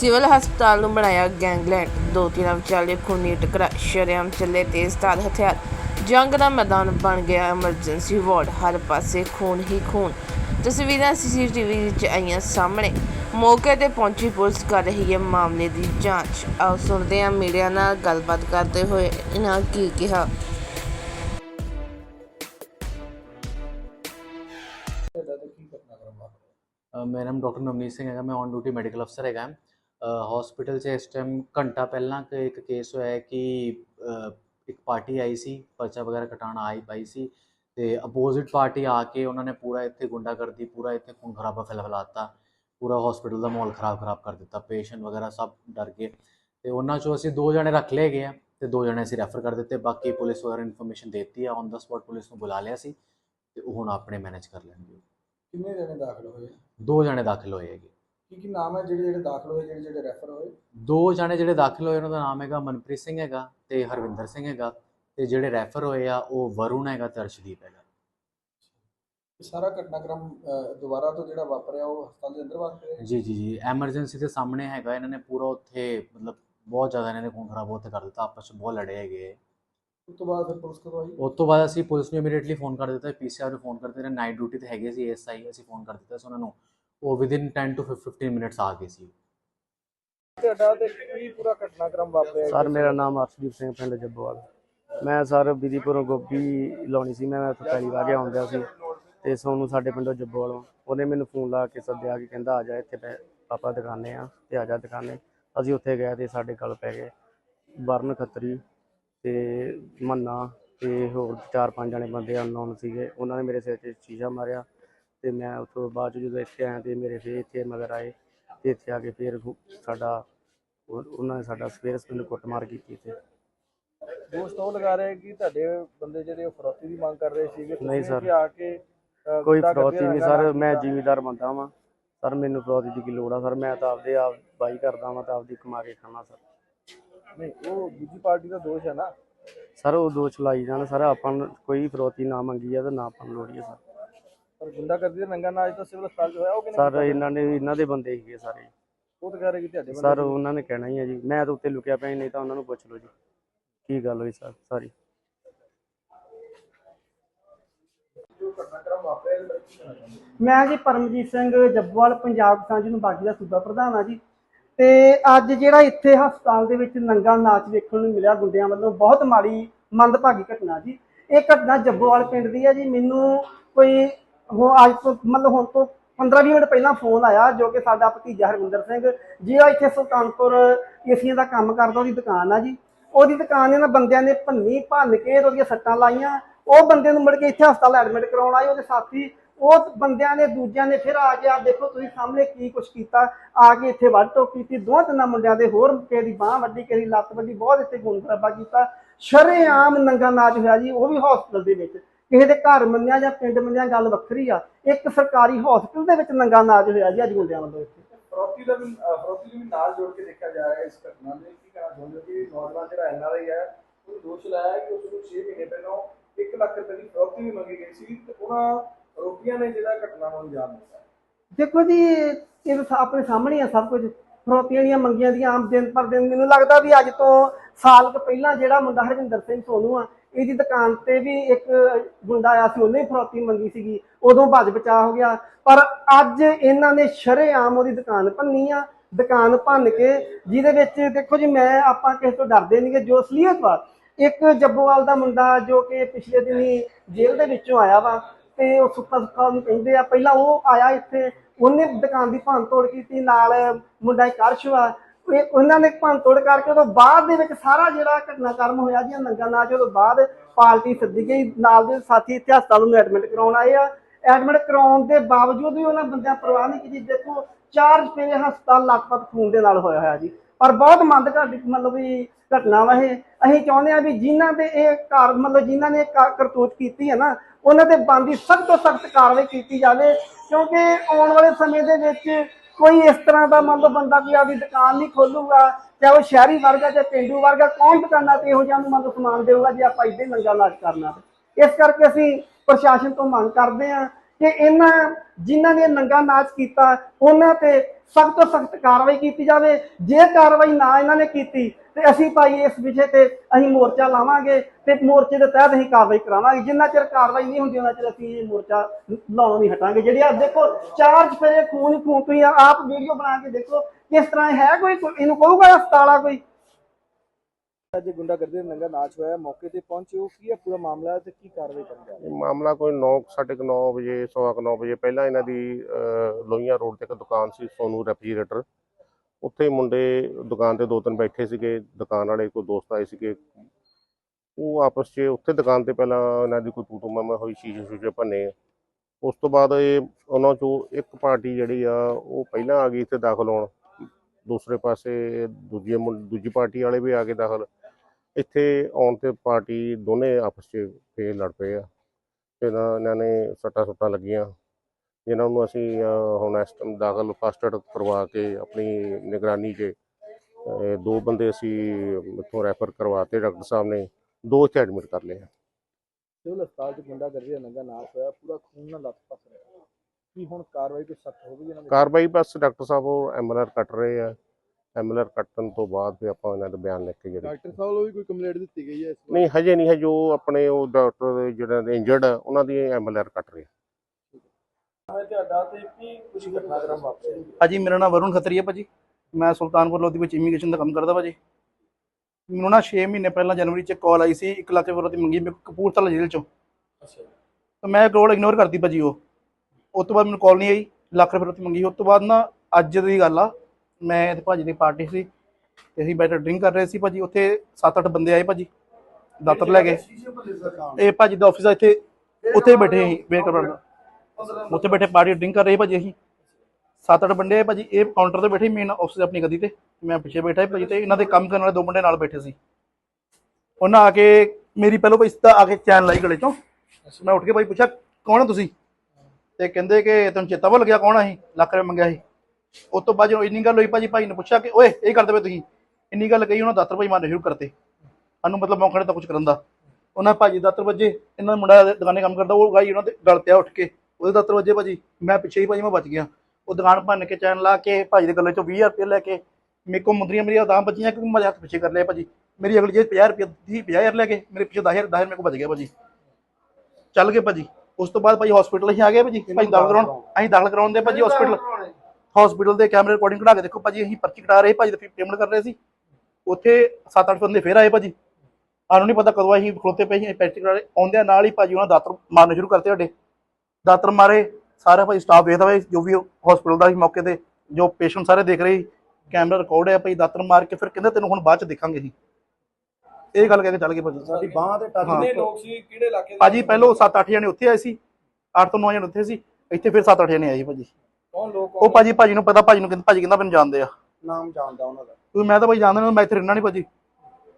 Civil ਹਸਪਤਾਲ ਨੂੰ ਬਣਾਇਆ ਗੈਂਗਲੈਂਡ। ਦੋ ਧਿਰਾਂ ਵਿਚਾਲੇ ਖੂਨੀ ਟਕਰਾ ਸ਼ਰੇਆਮ ਚੱਲੇ ਤੇਜ਼ਧਾਰ ਹਥਿਆਰ। ਜੰਗ ਦਾ ਮੈਦਾਨ ਬਣ ਗਿਆ ਐਮਰਜੈਂਸੀ ਵਾਰਡ ਹਰ ਪਾਸੇ ਖੂਨ ਹੀ ਖੂਨ। ਤਸਵੀਰਾਂ ਸੀਸੀਟੀਵੀ ਵਿੱਚ ਆਈਆਂ ਸਾਹਮਣੇ। ਮੌਕੇ ਤੇ ਪਹੁੰਚੀ ਪੁਲਿਸ ਕਰ ਰਹੀ ਹੈ ਮਾਮਲੇ ਦੀ ਜਾਂਚ। ਆਓ ਸੁਣਦੇ ਹਾਂ ਮੀਡੀਆ ਨਾਲ ਗੱਲਬਾਤ ਕਰਦੇ ਹੋਏ ਇਹਨਾਂ ਕੀ ਕਿਹਾ। ਅ, ਮੇਰਾ ਨਾਮ ਡਾਕਟਰ ਨਵਨੀਤ ਸਿੰਘ ਹੈਗਾ ਮੈਂ ਔਨ ਡਿਊਟੀ ਮੈਡੀਕਲ ਅਫਸਰ ਹੈਗਾ। ਹਸਪੀਟਲ 'ਚ ਇਸ ਟਾਈਮ ਘੰਟਾ ਪਹਿਲਾਂ ਕਿ ਇੱਕ ਕੇਸ ਹੋਇਆ ਹੈ ਕਿ ਇੱਕ ਪਾਰਟੀ ਆਈ ਸੀ ਪਰਚਾ ਵਗੈਰਾ ਕਟਾਉਣ ਆਈ ਪਾਈ ਸੀ ਤੇ ਅਪੋਜ਼ਿਟ ਪਾਰਟੀ ਆ ਕੇ ਉਹਨਾਂ ਨੇ ਪੂਰਾ ਇੱਥੇ ਗੁੰਡਾਗਰਦੀ ਪੂਰਾ ਇੱਥੇ ਖੂਨ ਖਰਾਬਾ ਫੈਲਾ ਫੈਲਾਤਾ ਪੂਰਾ ਹਸਪੀਟਲ ਦਾ ਮਾਹੌਲ ਖਰਾਬ ਖਰਾਬ ਕਰ ਦਿੱਤਾ ਪੇਸ਼ੈਂਟ ਵਗੈਰਾ ਸਭ ਡਰ ਗਏ ਤੇ ਉਹਨਾਂ 'ਚੋਂ ਅਸੀਂ ਦੋ ਜਣੇ ਰੱਖ ਲਏ ਗਏ ਆ ਤੇ ਦੋ ਜਣੇ ਅਸੀਂ ਰੈਫਰ ਕਰ ਦਿੱਤੇ ਬਾਕੀ ਪੁਲਿਸ ਵਗੈਰਾ ਇਨਫੋਰਮੇਸ਼ਨ ਦਿੱਤੀ ਆ ਔਨ ਦਾ ਸਪੌਟ ਪੁਲਿਸ ਨੂੰ ਬੁਲਾ ਲਿਆ ਸੀ ਤੇ ਉਹ ਹੁਣ ਆਪਣੇ ਮੈਨੇਜ ਕਰ ਲੈਣਗੇ। ਕਿੰਨੇ ਜਣੇ ਦਾਖਲ ਹੋਏ ਦੋ ਜਣੇ ਦਾਖਲ ਹੋਏ ਹੈਗੇ। ਕੀ ਕੀ ਨਾਮ ਹੈ ਜਿਹੜੇ ਜਿਹੜੇ ਦਾਖਲ ਹੋਏ ਜਿਹੜੇ ਜਿਹੜੇ ਰੈਫਰ ਹੋਏ? ਦੋ ਜਣੇ ਜਿਹੜੇ ਦਾਖਲ ਹੋਏ ਉਹਨਾਂ ਦਾ ਨਾਮ ਹੈਗਾ ਮਨਪ੍ਰੀਤ ਸਿੰਘ ਹੈਗਾ ਤੇ ਹਰਵਿੰਦਰ ਸਿੰਘ ਹੈਗਾ ਤੇ ਜਿਹੜੇ ਰੈਫਰ ਹੋਏ ਆ ਉਹ ਵਰੁਣ ਹੈਗਾ ਤੇ ਅਰਸ਼ਦੀਪ ਹੈਗਾ। ਇਹ ਸਾਰਾ ਘਟਨਾਕ੍ਰਮ ਦੁਬਾਰਾ ਤੋਂ ਜਿਹੜਾ ਵਾਪਰਿਆ ਉਹ ਹਸਪਤਾਲ ਦੇ ਅੰਦਰ ਵਾਪਰਿਆ? ਜੀ ਜੀ ਜੀ ਐਮਰਜੈਂਸੀ ਦੇ ਸਾਹਮਣੇ ਹੈਗਾ ਇਹਨਾਂ ਨੇ ਪੂਰਾ ਉੱਥੇ ਮਤਲਬ ਬਹੁਤ ਜ਼ਿਆਦਾ ਇਹਨਾਂ ਨੇ ਖੂਨ ਖਰਾਬ ਉੱਥੇ ਕਰ ਦਿੱਤਾ ਆਪਸ ਵਿੱਚ ਬਹੁਤ ਲੜੇ ਹੈਗੇ। ਉਸ ਤੋਂ ਬਾਅਦ ਫਿਰ ਪੁਲਿਸ ਕਦੋਂ ਆਈ? ਉਸ ਤੋਂ ਬਾਅਦ ਅਸੀਂ ਪੁਲਿਸ ਨੂੰ ਇਮੀਡੀਏਟਲੀ ਫੋਨ ਕਰ ਦਿੱਤਾ ਪੀਸੀਆਰ ਨੂੰ ਫੋਨ ਕਰ ਦਿੱਤਾ ਨਾਈਟ ਡਿਊਟੀ ਤੇ ਹੈਗੇ ਸੀ ਐਸਆਈ ਅਸੀਂ ਫੋਨ ਕਰ ਦਿੱਤਾ ਸੀ ਉਹਨਾਂ ਨੂੰ। ਉਹ ਵਿਦਿਨ 10 ਟੂ 15 ਮਿੰਟਸ ਆ ਗਏ ਸੀ। ਤੁਹਾਡਾ ਤੇ ਕੀ ਪੂਰਾ ਘਟਨਾਕ੍ਰਮ ਵਾਪਰਿਆ ਸਰ ਮੇਰਾ ਨਾਮ ਅਰਸ਼ਦੀਪ ਸਿੰਘ ਪਿੰਡ ਜੱਬੋਵਾਲ। ਮੈਂ ਸਰ ਬਿਧੀਪੁਰੋਂ ਗੋਭੀ ਲਾਉਣੀ ਸੀ। ਮੈਂ ਉੱਥੇ ਪਹਿਲੀ ਵਾਰ ਆਉਂਦਿਆ ਸੀ ਤੇ ਸੋਨੂੰ ਸਾਡੇ ਪਿੰਡੋਂ ਜੱਬੋਵਾਲੋਂ ਉਹਨੇ ਮੈਨੂੰ ਫੋਨ ਲਾ ਕੇ ਸੱਦਿਆ ਕਿ ਕਹਿੰਦਾ ਆ ਜਾ ਇੱਥੇ ਪਾਪਾ ਦੁਕਾਨੇ ਆ ਤੇ ਆ ਜਾ ਦੁਕਾਨੇ ਅਸੀਂ ਉੱਥੇ ਗਏ ਤੇ ਸਾਡੇ ਗੱਲ ਪੈ ਗਏ ਵਰਨ ਖੱਤਰੀ ਤੇ ਮੰਨਾ ਤੇ ਹੋਰ ਚਾਰ ਪੰਜ ਜਣੇ ਬੰਦੇ ਅਨਨੋਨ ਸੀਗੇ। ਉਹਨਾਂ ਨੇ ਮੇਰੇ ਸਿਰ 'ਤੇ ਸ਼ੀਸ਼ਾ ਮਾਰਿਆ। ਤੇ ਮੈਂ ਉੱਥੋਂ ਬਾਅਦ 'ਚ ਜਦੋਂ ਇੱਥੇ ਆਇਆ ਤੇ ਮੇਰੇ ਫੇਰ ਇੱਥੇ ਮਗਰ ਆਏ ਤੇ ਇੱਥੇ ਆ ਕੇ ਫਿਰ ਸਾਡਾ ਉਹ- ਉਹਨਾਂ ਨੇ ਸਾਡਾ ਸਵੇਰ ਮੈਨੂੰ ਕੁੱਟਮਾਰ ਕੀਤੀ ਤੇ ਦੋਸਤ ਉਹ ਲਗਾ ਰਹੇ ਕਿ ਤੁਹਾਡੇ ਬੰਦੇ ਜਿਹੜੇ ਉਹ ਫਰੋਤੀ ਦੀ ਮੰਗ ਕਰ ਰਹੇ ਸੀਗੇ ਤੁਸੀਂ ਨਹੀਂ ਸਰ। ਇੱਥੇ ਆ ਕੇ ਕੋਈ ਫਰੋਤੀ ਨਹੀਂ ਦਾ ਸਰ ਮੈਂ ਜ਼ਿਮੀਦਾਰ ਬੰਦਾ ਵਾਂ। ਸਰ ਮੈਨੂੰ ਫਰੋਤੀ ਦੀ ਕੀ ਲੋੜ ਆ ਸਰ? ਮੈਂ ਤਾਂ ਆਪਦੇ ਆਪ ਬਾਈ ਕਰਦਾ ਵਾਂ ਤਾਂ ਆਪਦੀ ਕਮਾ ਕੇ ਖਾਣਾ ਸਰ। ਨਹੀਂ ਉਹ ਦੂਜੀ ਪਾਰਟੀ ਦਾ ਦੋਸ਼ ਹੈ ਨਾ? ਸਰ ਉਹ ਦੋਸ਼ ਲਾਈ ਜਾਣ ਸਰ ਆਪਾਂ ਨੂੰ ਕੋਈ ਫਰੋਤੀ ਨਾ ਮੰਗੀ ਆ ਤਾਂ ਨਾ ਆਪਾਂ ਨੂੰ ਲੋੜੀ ਆ ਸਰ। ਪਰ ਗੁੰਡਾਗਰਦੀ ਦਾ ਨੰਗਾ ਨਾਚ ਤਾਂ ਸਿਵਲ ਹਸਪਤਾਲ 'ਚ ਹੋਇਆ ਉਹ ਕਿਹਨੇ ਸਰ ਇਹਨਾਂ ਨੇ ਇਹਨਾਂ ਦੇ ਬੰਦੇ ਸੀਗੇ ਸਾਰੇ। ਉਹ ਤਾਂ ਕਹਿ ਰਹੇ ਕਿ ਤੁਹਾਡੇ ਬੰਦੇ ਸਰ ਉਹਨਾਂ ਨੇ ਕਹਿਣਾ ਹੀ ਆ ਜੀ। ਮੈਂ ਤਾਂ ਉੱਤੇ ਲੁਕਿਆ ਪਿਆ ਸੀ, ਨਹੀਂ ਤਾਂ ਉਹਨਾਂ ਨੂੰ ਪੁੱਛ ਲਓ ਜੀ। ਕੀ ਗੱਲ ਹੋਈ ਸਰ? ਸਾਰੀ ਹੋ? ਮੈਂ ਜੀ ਪਰਮਜੀਤ ਸਿੰਘ ਜੱਬੋਵਾਲ ਪੰਜਾਬ ਕਿਸਾਨ ਯੂਨੀਅਨ ਬਾਗੀ ਦਾ ਸੂਬਾ ਪ੍ਰਧਾਨ ਆ ਜੀ। ਤੇ ਅੱਜ ਜਿਹੜਾ ਇੱਥੇ ਹਸਪਤਾਲ ਦੇ ਵਿੱਚ ਨੰਗਾ ਨਾਚ ਵੇਖਣ ਨੂੰ ਮਿਲਿਆ ਗੁੰਡਿਆਂ ਵੱਲੋਂ ਬਹੁਤ ਮਾੜੀ ਮੰਦਭਾਗੀ ਘਟਨਾ ਜੀ। ਇਹ ਘਟਨਾ ਜੱਬੋਵਾਲ ਪਿੰਡ ਦੀ ਹੈ ਜੀ। ਮੈਨੂੰ ਕੋਈ ਹੋ ਅੱਜ ਤੋਂ ਮਤਲਬ ਹੁਣ ਤੋਂ 15-20 ਮਿੰਟ ਪਹਿਲਾਂ ਫੋਨ ਆਇਆ ਜੋ ਕਿ ਸਾਡਾ ਭਤੀਜਾ ਹਰਵਿੰਦਰ ਸਿੰਘ ਜਿਹੜਾ ਇੱਥੇ ਸੁਲਤਾਨਪੁਰ ਏਸੀਆਂ ਦਾ ਕੰਮ ਕਰਦਾ, ਉਹਦੀ ਦੁਕਾਨ ਆ ਜੀ। ਉਹਦੀ ਦੁਕਾਨ ਇਹਨਾਂ ਬੰਦਿਆਂ ਨੇ ਭੰਨੀ, ਭੰਨ ਕੇ ਉਹਦੀਆਂ ਸੱਟਾਂ ਲਾਈਆਂ। ਉਹ ਬੰਦੇ ਨੂੰ ਮੁੜ ਕੇ ਇੱਥੇ ਹਸਪਤਾਲ ਐਡਮਿਟ ਕਰਾਉਣ ਆਏ ਉਹਦੇ ਸਾਥੀ। ਉਹ ਬੰਦਿਆਂ ਨੇ, ਦੂਜਿਆਂ ਨੇ ਫਿਰ ਆ ਕੇ ਆ ਦੇਖੋ ਤੁਸੀਂ ਸਾਹਮਣੇ ਕੀ ਕੁਛ ਕੀਤਾ। ਆ ਕੇ ਇੱਥੇ ਵੱਢ ਟੋਕ ਕੀਤੀ, ਦੋਹਾਂ ਤਿੰਨਾਂ ਮੁੰਡਿਆਂ ਦੇ ਹੋਰ ਕਿਸੇ ਦੀ ਬਾਹ ਵੱਡੀ ਕਿਸੇ ਦੀ ਲੱਤ ਵੱਡੀ ਬਹੁਤ ਇੱਥੇ ਗੁੰਦਰਾਬਾ ਖਰਾਬਾ ਕੀਤਾ। ਸ਼ਰੇਆਮ ਨੰਗਾ ਨਾਚ ਹੋਇਆ ਜੀ, ਉਹ ਵੀ ਹਸਪਤਾਲ ਦੇ ਵਿੱਚ। ਕਿਸੇ ਦੇ ਘਰ ਮੰਨਿਆ ਜਾਂ ਪਿੰਡ ਮੰਨਿਆ ਗੱਲ ਵੱਖਰੀ ਆ। ਇੱਕ ਸਰਕਾਰੀ ਹਸਪਤਾਲ ਦੇ ਵਿੱਚ ਨੰਗਾ ਨਾਚ ਹੋਇਆ ਜੀ ਅੱਜ ਗੁੰਡਿਆਂ ਵੱਲੋਂ ਇੱਥੇ। ਫਰੋਤੀ ਦਾ ਵੀ ਫਰੋਤੀ ਨੂੰ ਵੀ ਨਾਲ ਜੋੜ ਕੇ ਦੇਖਿਆ ਜਾ ਰਿਹਾ ਇਸ ਘਟਨਾ ਦੇ। ਕੀ ਕਹਿਣਾ ਚਾਹੁੰਦੇ ਹੋ ਕਿ ਨੌਜਵਾਨ ਜਿਹੜਾ ਐਨਆਰਆਈ ਹੈ ਉਹ ਦੋਸ਼ ਲਾਇਆ ਕਿ ਉਸ ਨੂੰ 6 ਮਹੀਨੇ ਪਹਿਲਾਂ 1 ਲੱਖ ਰੁਪਏ ਦੀ ਫਰੋਤੀ ਵੀ ਮੰਗੀ ਗਈ ਸੀ ਤੇ ਉਹਨਾਂ ਰੋਪੀਆਂ ਨੇ ਜਿਹੜਾ ਘਟਨਾ ਨੂੰ ਅੰਜਾਮ ਦਿੱਤਾ। ਦੇਖੋ ਜੀ ਇਹ ਆਪਣੇ ਸਾਹਮਣੇ ਆ ਸਭ ਕੁਝ। ਫਰੋਤੀਆਂ ਦੀਆਂ ਮੰਗੀਆਂ ਦੀਆਂ ਆਮ ਦਿਨ ਪਰ ਦਿਨ ਮੈਨੂੰ ਲੱਗਦਾ ਵੀ ਅੱਜ ਤੋਂ ਸਾਲ ਕੁ ਪਹਿਲਾਂ ਜਿਹੜਾ ਮੁੰਡਾ ਹਰਵਿੰਦਰ ਸਿੰਘ ਸੋਨੂ ਆ ਇਹਦੀ ਦੁਕਾਨ ਤੇ ਵੀ ਇੱਕ ਗੁੰਡਾ ਆਇਆ ਸੀ, ਉਹਨੇ ਫਰੋਤੀ ਮੰਗੀ ਸੀਗੀ। ਉਦੋਂ ਭੱਜ ਬਚਾ ਹੋ ਗਿਆ। ਪਰ ਅੱਜ ਇਹਨਾਂ ਨੇ ਸ਼ਰੇਆਮ ਉਹਦੀ ਦੁਕਾਨ ਭੰਨੀ ਆ। ਦੁਕਾਨ ਭੰਨ ਕੇ ਜਿਹਦੇ ਵਿੱਚ, ਦੇਖੋ ਜੀ, ਮੈਂ, ਆਪਾਂ ਕਿਸੇ ਤੋਂ ਡਰਦੇ ਨਹੀਂਗੇ ਜੋ ਅਸਲੀਅਤ ਵਾ ਇੱਕ ਜੱਬੋਵਾਲ ਦਾ ਮੁੰਡਾ ਜੋ ਕਿ ਪਿਛਲੇ ਦਿਨੀ ਜੇਲ੍ਹ ਦੇ ਵਿੱਚੋਂ ਆਇਆ ਵਾ ਤੇ ਉਹ ਸੁੱਕਾ ਸੁੱਕਾ ਉਹਨੂੰ ਕਹਿੰਦੇ ਆ। ਪਹਿਲਾਂ ਉਹ ਆਇਆ ਇੱਥੇ, ਉਹਨੇ ਦੁਕਾਨ ਦੀ ਭੰਨ ਤੋੜ ਕੀਤੀ। ਨਾਲ ਮੁੰਡਾ ਇੱਕ ਅਰਸ਼ ਵਾ। ਇਹ ਉਹਨਾਂ ਨੇ ਭੰਨ ਤੋੜ ਕਰਕੇ ਉਦੋਂ ਬਾਅਦ ਦੇ ਵਿੱਚ ਸਾਰਾ ਜਿਹੜਾ ਘਟਨਾਕ੍ਰਮ ਹੋਇਆ ਜੀ ਨੰਗਾ ਨਾਚ ਉਦੋਂ ਬਾਅਦ ਪਾਰਟੀ ਸੱਦੀ ਗਈ, ਨਾਲ ਦੇ ਸਾਥੀ ਇੱਥੇ ਹਸਪਤਾਲ ਨੂੰ ਐਡਮਿਟ ਕਰਾਉਣ ਆਏ ਆ। ਐਡਮਿਟ ਕਰਾਉਣ ਦੇ ਬਾਵਜੂਦ ਵੀ ਉਹਨਾਂ ਬੰਦਿਆਂ ਪਰਵਾਹ ਨਹੀਂ ਕੀਤੀ, ਦੇਖੋ, ਚਾਰ ਚਪੇਰੇ ਹਸਪਤਾਲ ਲਖਪਤ ਖੂਨ ਦੇ ਨਾਲ ਹੋਇਆ ਹੋਇਆ ਜੀ। ਪਰ ਬਹੁਤ ਮੰਦ ਘਾਟੀ, ਮਤਲਬ ਵੀ ਘਟਨਾ ਵਾ ਇਹ। ਅਸੀਂ ਚਾਹੁੰਦੇ ਆ ਵੀ ਜਿਨ੍ਹਾਂ ਦੇ ਇਹ ਕਾਰ ਮਤਲਬ ਜਿਨ੍ਹਾਂ ਨੇ ਕਾ- ਕਰਤੂਤ ਕੀਤੀ ਹੈ ਨਾ, ਉਹਨਾਂ ਤੇ ਬੰਦੀ ਸਖਤ ਤੋਂ ਸਖਤ ਕਾਰਵਾਈ ਕੀਤੀ ਜਾਵੇ। ਕਿਉਂਕਿ ਆਉਣ ਵਾਲੇ ਸਮੇਂ ਦੇ ਵਿੱਚ ਕੋਈ ਇਸ ਤਰ੍ਹਾਂ ਦਾ ਮੰਨ ਲਓ ਬੰਦਾ ਵੀ ਆਪਦੀ ਦੁਕਾਨ ਨਹੀਂ ਖੋਲੂਗਾ ਚਾਹੇ ਉਹ ਸ਼ਹਿਰੀ ਵਰਗਾ ਜਾਂ ਪਿੰਡੂ ਵਰਗਾ ਕੌਣ ਦੁਕਾਨਾਂ ਤੇ ਇਹੋ ਜਿਹਾ ਨੂੰ ਮੰਨ ਲਓ ਸਮਾਨ ਦੇਊਗਾ ਜੇ ਆਪਾਂ ਇੱਦਾਂ ਹੀ ਨੰਗਾ ਨਾਚ ਕਰਨਾ ਇਸ ਕਰਕੇ ਅਸੀਂ ਪ੍ਰਸ਼ਾਸਨ ਤੋਂ ਮੰਗ ਕਰਦੇ ਹਾਂ ਕਿ ਇਹਨਾਂ ਜਿਨ੍ਹਾਂ ਨੇ ਨੰਗਾ ਨਾਚ ਕੀਤਾ, ਉਹਨਾਂ ਤੇ ਸਖਤ ਤੋਂ ਸਖਤ ਕਾਰਵਾਈ ਕੀਤੀ ਜਾਵੇ। ਜੇ ਕਾਰਵਾਈ ਨਾ ਇਹਨਾਂ ਨੇ ਕੀਤੀ ਤੇ ਅਸੀਂ ਭਾਈ ਇਸ ਵਿਸ਼ੇ ਤੇ ਅਸੀਂ ਮੋਰਚਾ ਲਾਵਾਂਗੇ ਤੇ ਮੋਰਚੇ ਦੇ ਤਹਿਤ ਅਸੀਂ ਕਾਰਵਾਈ ਕਰਾਵਾਂਗੇ। ਜਿੰਨਾ ਚਿਰ ਕਾਰਵਾਈ ਨਹੀਂ ਹੁੰਦੀ ਉਹਨਾਂ ਚਿਰ ਅਸੀਂ ਇਹ ਮੋਰਚਾ ਲਾਉਣੋਂ ਨਹੀਂ ਹਟਾਂਗੇ। ਜਿਹੜੀ ਆ ਦੇਖੋ ਚਾਰ ਚਫੇਰੇ ਖੂਨ ਖੂਨ ਤੁਸੀਂ ਆਪ ਵੀਡੀਓ ਬਣਾ ਕੇ ਦੇਖੋ ਕਿਸ ਤਰ੍ਹਾਂ ਹੈ ਕੋਈ? ਕੋਈ ਇਹਨੂੰ ਕਹੂਗਾ ਹਸਪਤਾਲ ਕੋਈ? ਅੱਜ ਗੁੰਡਾਗਰਦੀ ਦਾ ਨੰਗਾ ਨਾਚ ਹੋਇਆ ਮੌਕੇ ਤੇ ਪਹੁੰਚੇ। ਹੋ ਕੀ ਹੈ ਪੂਰਾ ਮਾਮਲਾ ਤੇ ਕੀ ਕਾਰਵਾਈ ਕਰਨ ਜਾ ਰਹੇ ਇਹ ਮਾਮਲਾ ਕੋਈ 9 ਸਾਢੇ ਕੁ 9 ਵਜੇ ਸਵਾ ਕੁ 9 ਵਜੇ ਪਹਿਲਾਂ ਇਹਨਾਂ ਦੀ ਲੋਹੀਆਂ ਰੋਡ ਤੇ ਇੱਕ ਦੁਕਾਨ ਸੀ ਸੋਨੂ ਰੈਫਰੀਜਰੇਟਰ। ਉੱਥੇ ਮੁੰਡੇ ਦੁਕਾਨ ਤੇ ਦੋ ਤਿੰਨ ਬੈਠੇ ਸੀਗੇ, ਦੁਕਾਨ ਵਾਲੇ ਕੋਈ ਦੋਸਤ ਆਏ ਸੀਗੇ। ਉਹ ਆਪਸ 'ਚ ਉੱਥੇ ਦੁਕਾਨ ਤੇ ਪਹਿਲਾਂ ਇਹਨਾਂ ਦੀ ਕੋਈ ਤੂਤੂ ਮਾਮਾ ਹੋਈ ਸ਼ੀਸ਼ੇ ਸ਼ੂਸ਼ੇ ਭੰਨੇ ਉਸ ਤੋਂ ਬਾਅਦ ਇਹ ਉਹਨਾਂ ਚੋਂ ਇੱਕ ਪਾਰਟੀ ਜਿਹੜੀ ਆ, ਉਹ ਪਹਿਲਾਂ ਆ ਗਈ ਇੱਥੇ ਦਾਖਲ ਹੋਣ। ਦੂਸਰੇ ਪਾਸੇ ਦੂਜੀ ਮੁੰ- ਦੂਜੀ ਪਾਰਟੀ ਵਾਲੇ ਵੀ ਆ ਕੇ ਦਾਖਲ। ਇੱਥੇ ਆਉਣ ਤੇ ਪਾਰਟੀ ਦੋਨੇ ਆਪਸ 'ਚ ਫੇਰ ਲੜ ਪਏ ਆ। ਇਹਨਾਂ ਇਹਨਾਂ ਨੇ ਸੱਟਾਂ ਸੁੱਟਾਂ ਲੱਗੀਆਂ। ਜਿਨ੍ਹਾਂ ਨੂੰ ਅਸੀਂ ਹੁਣ ਇਸ ਟਾਈਮ ਦਾਖਲ ਫਸਟ ਏਡ ਕਰਵਾ ਕੇ ਆਪਣੀ ਨਿਗਰਾਨੀ 'ਚ ਦੋ ਬੰਦੇ ਅਸੀਂ ਇੱਥੋਂ ਰੈਫਰ ਕਰਵਾਤੇ ਡਾਕਟਰ ਸਾਹਿਬ ਨੇ ਦੋ ਇੱਥੇ ਐਡਮਿਟ ਕਰ ਲਏ ਸਿਵਲ ਹਸਪਤਾਲ ਚ ਗੁੰਡਾਗਰਦੀ ਦਾ ਨੰਗਾ ਨਾਚ ਹੋਇਆ ਪੂਰਾ ਖੂਨ ਨਾਲ ਲੱਥ ਪੱਥ ਰਿਹਾ। ਕੀ ਹੁਣ ਕਾਰਵਾਈ ਕੋਈ ਸਖਤ ਹੋਵੇਗੀ ਇਹਨਾਂ ਦੇ ਕਾਰਵਾਈ ਬਸ ਡਾਕਟਰ ਸਾਹਿਬ ਉਹ ਐਮਐਲਆਰ ਕੱਟ ਰਹੇ ਆ। ਐਮਐਲਆਰ ਕੱਟਣ ਤੋਂ ਬਾਅਦ ਫਿਰ ਆਪਾਂ ਇਹਨਾਂ ਦਾ ਬਿਆਨ ਲਿਖ ਕੇ ਜਿਹੜੀ ਡਾਕਟਰ ਸਾਹਿਬ ਵੱਲੋਂ ਵੀ ਕੋਈ ਕੰਪਲੇਂਟ ਦਿੱਤੀ ਗਈ ਹੈ ਇਸ ਨਹੀਂ ਹਜੇ ਨਹੀਂ ਹੈ ਜੋ ਆਪਣੇ ਉਹ ਡਾਕਟਰ ਜਿਹੜੇ ਇੰਜਰਡ ਆ ਉਹਨਾਂ ਦੀ ਐਮਐਲਆਰ ਕੱਟ ਰਹੇ ਆ ਬਾਰੇ ਤੁਹਾਡਾ ਤੇ ਕੀ ਕੁਝ ਘਟਨਾਕ੍ਰਮ ਵਾਪਰਿਆ ਭਾਜੀ ਮੇਰਾ ਨਾਮ ਵਰੁਣ ਖੱਤਰੀ ਹੈ ਭਾਜੀ। ਮੈਂ ਸੁਲਤਾਨਪੁਰ ਲੋਧੀ ਵਿੱਚ ਇਮੀਗ੍ਰੇਸ਼ਨ ਦਾ ਕੰਮ ਕਰਦਾ ਭਾਜੀ। ਮੈਨੂੰ ਨਾ 6 ਮਹੀਨੇ ਪਹਿਲਾਂ ਜਨਵਰੀ 'ਚ ਕਾਲ ਆਈ ਸੀ 1 ਲੱਖ ਰੁਪਏ ਦੀ ਮੰਗੀ ਕਪੂਰਥਲਾ ਜੇਲ੍ਹ 'ਚੋਂ। ਅੱਛਾ। ਤਾਂ ਮੈਂ ਕਾਲ ਇਗਨੋਰ ਕਰਤੀ ਭਾਜੀ ਉਹ। ਉਸ ਤੋਂ ਬਾਅਦ ਮੈਨੂੰ ਕਾਲ ਨਹੀਂ ਆਈ ਲੱਖ ਰੁਪਏ ਦੀ ਮੰਗੀ। ਉਸ ਤੋਂ ਬਾਅਦ ਨਾ ਅੱਜ ਦੀ ਗੱਲ ਆ ਮੈਂ ਤੇ ਭਾਜੀ ਦੀ ਪਾਰਟੀ ਸੀ ਤੇ ਅਸੀਂ ਬੈਠੇ ਡਰਿੰਕ ਕਰ ਰਹੇ ਸੀ ਭਾਜੀ। ਉੱਥੇ 7-8 ਬੰਦੇ ਆਏ ਭਾਜੀ ਦਾਤਰ ਲੈ ਕੇ ਇਹ ਭਾਜੀ ਦਾ ਆਫਿਸ ਆ ਇੱਥੇ ਉੱਥੇ ਬੈਠੇ ਵੇਟ ਕਰਨ ਉੱਥੇ ਬੈਠੇ ਪਾਰਟੀ ਡਰਿੰਕ ਕਰ ਰਹੇ ਭਾਜੀ ਅਸੀਂ। ਸੱਤ ਅੱਠ ਬੰਦੇ ਆ ਭਾਜੀ, ਇਹ ਕਾਊਂਟਰ ਤੇ ਬੈਠੇ ਮੇਨ ਆਫਿਸ ਆਪਣੀ ਗਦੀ ਤੇ। ਮੈਂ ਪਿੱਛੇ ਬੈਠਾ ਸੀ ਭਾਜੀ ਤੇ ਇਹਨਾਂ ਦੇ ਕੰਮ ਕਰਨ ਵਾਲੇ ਦੋ ਮੁੰਡੇ ਨਾਲ ਬੈਠੇ ਸੀ। ਉਹਨਾਂ ਆ ਕੇ ਮੇਰੀ ਪਹਿਲੋਂ ਭਾਈ ਸਿੱਧਾ ਆ ਕੇ ਚੈਨ ਲਾਈ ਗਲੇ ਚੋਂ। ਮੈਂ ਉੱਠ ਕੇ ਭਾਈ ਪੁੱਛਿਆ, ਕੌਣ ਆ ਤੁਸੀਂ? ਤੇ ਕਹਿੰਦੇ ਕਿ ਤੈਨੂੰ ਚੇਤਾ ਭੁੱਲ ਗਿਆ ਕੌਣ ਆ ਅਸੀਂ? ਲੱਖ ਰੁਪਏ ਮੰਗਿਆ ਸੀ। ਉਸ ਤੋਂ ਬਾਅਦ ਜਦੋਂ ਇੰਨੀ ਗੱਲ ਹੋਈ ਭਾਜੀ, ਭਾਈ ਨੇ ਪੁੱਛਿਆ ਕਿ, ਓਏ, ਇਹ ਕਰਦੇ ਪਏ ਤੁਸੀਂ? ਇੰਨੀ ਗੱਲ ਕਹੀ, ਉਹਨਾਂ ਦਾਤਰ ਭਾਈ ਮਾਰਨੇ ਸ਼ੁਰੂ ਕਰਤੇ। ਸਾਨੂੰ ਮਤਲਬ ਮੌਕਾ ਨਹੀਂ ਤਾਂ ਕੁਝ ਕਰਨ ਦਾ। ਉਹਨਾਂ ਭਾਜੀ ਦਾਤਰ ਵੱਜੇ, ਇਹਨਾਂ ਮੁੰਡਾ ਦੁਕਾਨੇ ਕੰਮ ਕਰਦਾ, ਉਹ ਗਾਈ ਉਹਨਾਂ ਦੇ ਗਲ ਪਿਆ ਉੱਠ ਕੇ। ਉਹਦੇ ਦਾਤਰ ਵੱਜੇ ਭਾਜੀ ਮੈਂ ਪਿੱਛੇ ਹੀ ਭਾਜੀ ਮੈਂ ਬਚ ਗਿਆ। ਉਹ ਦੁਕਾਨ ਭੰਨ ਕੇ ਚੈਨ ਲਾ ਕੇ ਭਾਜੀ ਦੇ ਗਲੇ ਚੋਂ 20000 ਰੁਪਏ ਲੈ ਕੇ ਮੇਰੇ ਕੋਲ ਮੁੰਦਰੀਆਂ ਮੇਰੀਆਂ ਤਾਂ ਬਚੀਆਂ ਕਿ ਮੈਂ ਹੱਥ ਪਿੱਛੇ ਕਰ ਲਿਆ ਭਾਜੀ। ਮੇਰੀ ਅਗਲੀ ਜੇਬ 50 ਰੁਪਏ 30 50000 ਲੈ ਕੇ ਮੇਰੇ ਪਿੱਛੇ 10000 10000 ਮੇਰੇ ਕੋਲ ਬਚ ਗਿਆ ਭਾਜੀ। ਚੱਲ ਗਏ ਭਾਜੀ। ਉਸ ਤੋਂ ਬਾਅਦ ਭਾਜੀ ਹਸਪੀਟਲ ਹੀ ਆ ਗਏ ਭਾਜੀ। ਭਾਜੀ ਦਾਖਲ ਕਰਾਉਣ ਅਸੀਂ ਦਾਖਲ ਕਰਾਉਣ ਦੇ ਭਾਜੀ ਹਸਪੀਟਲ ਹਸਪੀਟਲ ਦੇ ਕੈਮਰੇ ਰਿਕਾਰਡਿੰਗ ਕਢਾ ਕੇ ਦੇਖੋ ਭਾਜੀ ਅਸੀਂ ਪਰਚੀ ਕਟਾ ਰਹੇ ਭਾਜੀ ਦੀ ਪੇਮੈਂਟ ਕਰ ਰਹੇ ਸੀ। ਉੱਥੇ 7-8 ਬੰਦੇ ਫੇਰ ਆਏ ਭਾਜੀ। ਸਾਨੂੰ ਨਹੀਂ ਪਤਾ ਕਦੋਂ ਅਸੀਂ ਖਲੋਤੇ ਪਏ ਸੀ ਪੈਚਿੰਗ ਵਾਲੇ ਆਉਂਦਿਆਂ ਨਾਲ ਹੀ ਭਾਜੀ ਉਹਨਾਂ ਦਾਤਰ ਮਾਰਨੇ ਸ਼ੁਰੂ ਕਰਤੇ ਸਾਡੇ। ਦਾਤਰ ਮਾਰੇ ਸਾਰਾ ਭਾਈ ਸਟਾਫ ਵੇਖਦਾ ਵਾ ਜੋ ਵੀ ਹਸਪੀਟਲ ਦਾ ਮੌਕੇ ਤੇ ਜੋ ਪੇਸ਼ੈਂਟ ਸਾਰੇ ਦੇਖ ਰਹੇ ਕੈਮਰਾ ਰਿਕਾਰਡ ਹੈ ਭਾਈ ਦਾਤਰ ਮਾਰ ਕੇ ਫਿਰ ਕਹਿੰਦੇ ਤੈਨੂੰ ਹੁਣ ਬਾਅਦ ਚ ਦੇਖਾਂਗੇ ਜੀ ਇਹ ਗੱਲ ਕਹਿ ਕੇ ਚੱਲ ਗਏ ਭਾਜੀ। ਸਾਡੀ ਬਾਹ ਤੇ ਟੱਚ। ਕਿੰਨੇ ਲੋਕ ਸੀ ਕਿਹੜੇ ਇਲਾਕੇ ਦੇ ਭਾਜੀ ਪਹਿਲੋਂ 7-8 ਜਣੇ ਉੱਥੇ ਆਏ ਸੀ 8 ਤੋਂ 9 ਜਣੇ ਉੱਥੇ ਸੀ ਇੱਥੇ ਫਿਰ 7-8 ਜਣੇ ਆਏ ਜੀ ਭਾਜੀ। ਕੌਣ ਲੋਕ ਉਹ ਭਾਜੀ ਭਾਜੀ ਨੂੰ ਪਤਾ ਭਾਜੀ ਨੂੰ ਕਹਿੰਦਾ ਭਾਜੀ ਕਹਿੰਦਾ ਮੈਨੂੰ ਜਾਣਦੇ ਆ। ਨਾਮ ਜਾਣਦਾ ਉਹਨਾਂ ਦਾ। ਕਿਉਂਕਿ ਮੈਂ ਤਾਂ ਭਾਜੀ ਜਾਣਦਾ ਨਹੀਂ ਮੈਂ ਇੱਥੇ ਰਹਿਣਾ ਨਹੀਂ ਭਾਜੀ।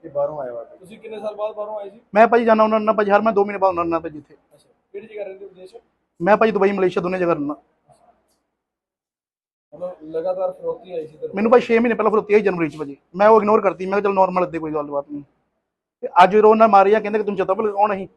ਇਹ ਬਾਹਰੋਂ ਆਇਆ ਵਾ ਤੁਸੀਂ ਕਿੰਨੇ ਸਾਲ ਬਾਅਦ ਬਾਹਰੋਂ ਆਏ ਸੀ? ਮੈਂ ਭਾਜੀ ਜਾਣਾ ਉਹਨਾਂ ਨਾਲ ਭਾਜੀ ਹਰ ਮੈਂ 2 ਮਹੀਨੇ ਬਾਅਦ ਉਹਨਾਂ ਨਾਲ ਭਾਜੀ ਇੱਥੇ। ਅੱਛਾ ਕਿਹੜੀ ਜਗ੍ਹਾ ਰਹਿੰਦੇ ਹੋ ਵਿਦੇਸ਼? ਮੈਂ ਭਾਜੀ ਦੁਬਈ ਮਲੇਸ਼ੀਆ ਦੋਨੇ ਜਗ੍ਹਾ ਰਹਿਣਾ ਮਤਲਬ ਲਗਾਤਾਰ ਫਰੋਤੀ ਆਈ ਸੀ ਤੇ ਮੈਨੂੰ ਭਾਈ 6 ਮਹੀਨੇ ਪਹਿਲਾਂ ਫਰੋਤੀ ਆਈ ਜਨਵਰੀ ਚ ਭਾਜੀ। ਮੈਂ ਉਹ ਇਗਨੋਰ ਕਰਤੀ ਮੈਂ ਕਿਹਾ ਚਲ ਨਾਰਮਲ ਇੱਦੇ ਕੋਈ ਗੱਲਬਾਤ ਨਹੀਂ। ਤੇ ਅੱਜ ਰੋ ਨਾਲ ਮਾਰਿਆ ਕਹਿੰਦੇ ਕਿ ਭੁੱਲ ਗਏ ਕੌਣ ਅਸੀਂ?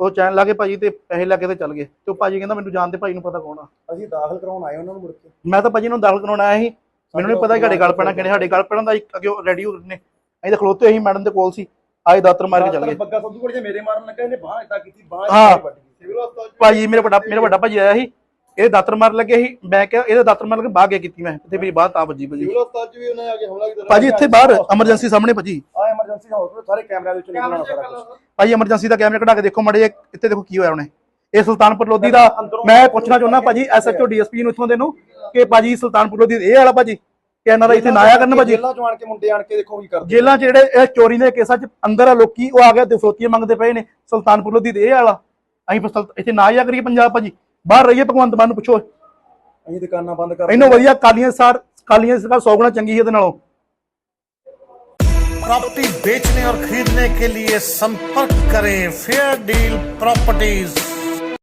ਉਹ ਚੈਨ ਲਾ ਕੇ ਭਾਜੀ ਤੇ ਪੈਸੇ ਲੈ ਕੇ ਤੇ ਚੱਲ ਗਏ। ਤੇ ਉਹ ਭਾਜੀ ਕਹਿੰਦਾ ਮੈਨੂੰ ਜਾਣਦੇ ਭਾਈ ਨੂੰ ਪਤਾ ਕੌਣ ਆ। ਅਸੀਂ ਦਾਖਲ ਕਰਾਉਣ ਆਏ ਉਹਨਾਂ ਨੂੰ ਮੁੜ ਕੇ। ਮੈਂ ਤਾਂ ਭਾਜੀ ਨੂੰ ਦਾਖਲ ਕਰਾਉਣ ਆਇਆ ਸੀ। ਮੈਨੂੰ ਨਹੀਂ ਪਤਾ ਕਿ ਸਾਡੇ ਗੱਲ ਪੈਣਾ ਕਿਹਨੇ ਸਾਡੇ ਗੱਲ ਪੈਣਾ ਦਾ ਇੱਕ ਅੱਗੇ ਰੈਡੀ ਹੋ ਨੇ। ਅਸੀਂ ਤਾਂ ਖਲੋਤੇ ਸੀ ਮੈਡਮ ਦੇ ਕੋਲ ਸੀ। ਆਏ ਦਾਤਰ ਮਾਰ ਕੇ ਚੱਲ ਗਏ। ਬੱਗਾ ਸੰਧੂ ਕੋਲ ਜੇ ਮੇਰੇ ਮਾਰਨ ਲੱਗਾ ਇਹਨੇ ਬਾਹ ਇਦਾਂ ਕੀਤੀ ਬਾਹ ਹਾਂ। ਸਿਵਲ ਹਸਪਤਾਲ ਭਾਜੀ ਮੇਰੇ ਵੱਡਾ ਮੇਰਾ ਵੱਡਾ ਭਾਜੀ ਆਇਆ ਸੀ। ਇਹ ਦਾਤਰ ਮਾਰ ਲੱਗੇ ਸੀ। ਮੈਂ ਕਿਹਾ ਇਹਦੇ ਦਾਤਰ ਮਾਰ ਕੇ ਬਾਹਰ ਗਿਆ ਕੀਤੀ ਮੈਂ। ਤੇ ਮੇਰੀ ਬਾਹ ਤਾਂ ਵੱਜੀ ਭਾਜੀ ਸਿਵਲ ਹਸਪਤਾਲ ਚ ਵੀ ਉਹਨਾਂ ਆ ਕੇ ਹਮਲਾ ਕੀਤਾ। ਭਾਜੀ ਇੱਥੇ ਬਾਹਰ ਐਮਰਜੈਂਸੀ ਸਾਹਮਣੇ ਭਾਜੀ ਆ ਐਮਰਜੈਂਸੀ ਹਸਪਤਾਲ ਸਾਰੇ ਕੈਮਰਿਆਂ ਦੇ ਵਿੱਚ ਨਿਕਲਣਾ ਸਾਰਾ ਕੁਝ ਭਾਜੀ ਐਮਰਜੈਂਸੀ ਦਾ ਕੈਮਰਾ ਕਢਾ ਕੇ ਦੇਖੋ ਮੜੇ ਇੱਥੇ ਦੇਖੋ ਕੀ ਹੋਇਆ ਉਹਨੇ। ਇਹ ਸੁਲਤਾਨਪੁਰ ਲੋਧੀ ਦਾ ਮੈਂ ਪੁੱਛਣਾ ਚਾਹੁੰਦਾ ਭਾਜੀ ਐਸਐਚਓ ਡੀਐਸਪੀ ਨੂੰ ਇੱਥੋਂ ਦੇ ਨੂੰ ਕਿ ਭਾਜੀ ਸੁਲਤਾਨਪੁਰ ਲੋਧੀ ਇਹ ਵਾਲਾ ਭਾਜੀ ਕਿ ਇਹਨਾਂ ਦਾ ਇੱਥੇ ਨਾ ਆਇਆ ਕਰਨ ਭਾਜੀ ਜੇਲਾਂ ਚ ਆਣ ਕੇ ਮੁੰਡੇ ਆਣ ਕੇ ਦੇਖੋ ਕੀ ਕਰਦੇ ਜੇਲਾਂ 'ਚ ਜਿਹੜੇ ਇਹ ਚੋਰੀ ਦੇ ਕੇਸਾਂ 'ਚ ਅੰਦਰ ਆ ਲੋਕੀ ਉਹ ਆ ਗਿਆ ਤੇ ਫਰੋਤੀਆਂ ਮੰਗਦੇ ਪਏ ਨੇ ਸੁਲਤਾਨਪੁਰ ਲੋਧੀ ਦੇ ਇਹ ਵਾਲਾ ਅਸੀਂ ਫਿਰ ਸੁਲਤ- ਇੱਥੇ ਨਾ ਆਇਆ ਕਰੀਏ ਪੰਜਾਬ ਭਾਜੀ ਬਾਹਰ ਰਹੀਏ ਭਗਵੰਤ ਮਾਨ ਨੂੰ ਪੁੱਛੋ ਅਸੀਂ ਦੁਕਾਨਾਂ ਬੰਦ ਕਰ ਇਹਨੂੰ ਵਧੀਆ ਕਾਲੀਆਂ ਸਾਰ ਕਾਲੀਆਂ ਸਰਕਾਰ 100 ਗੁਣਾ ਚੰਗੀ ਹੈ ਇਹਦੇ ਨਾਲੋਂ प्रॉपर्टी बेचने और खरीदने के लिए संपर्क करें फेयर डील प्रॉपर्टीज